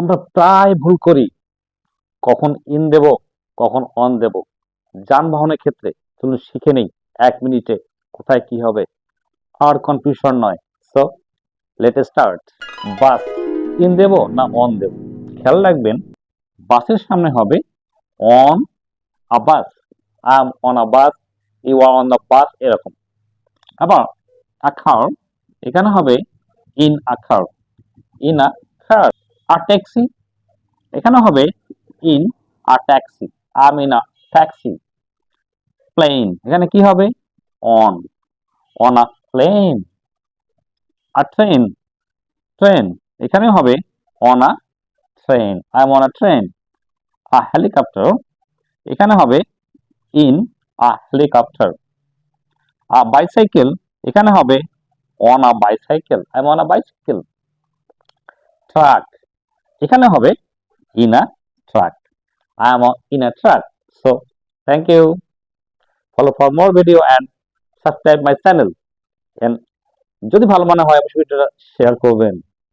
আমরা প্রায় ভুল করি। কখন ইন দেব, কখন অন দেব। যানবাহনের ক্ষেত্রে চলুন শিখে নেই, এক মিনিটে কোথায় কি হবে। আর কনফিউশন নয়। So let start bus in দেব না অন দেব? খেয়াল রাখবেন, বাসের সামনে হবে on a bus I am on a bus you are on the bus এরকম। আবার আখার এখানে হবে ইন আখার ইন আ খার আর ট্যাক্সি এখানে হবে in a taxi am in a taxi plane এখানে কি হবে? অন অন আ প্লেন আর ট্রেন ট্রেন এখানে হবে on a train I am on a train a helicopter এখানে হবে in a helicopter a bicycle এখানে হবে on a bicycle I am on a bicycle truck এখানে হবে in a truck I am in a truck so thank you follow for more video and subscribe my channel যদি ভালো মনে হয়, অবশ্যই ভিডিওটা শেয়ার করবেন।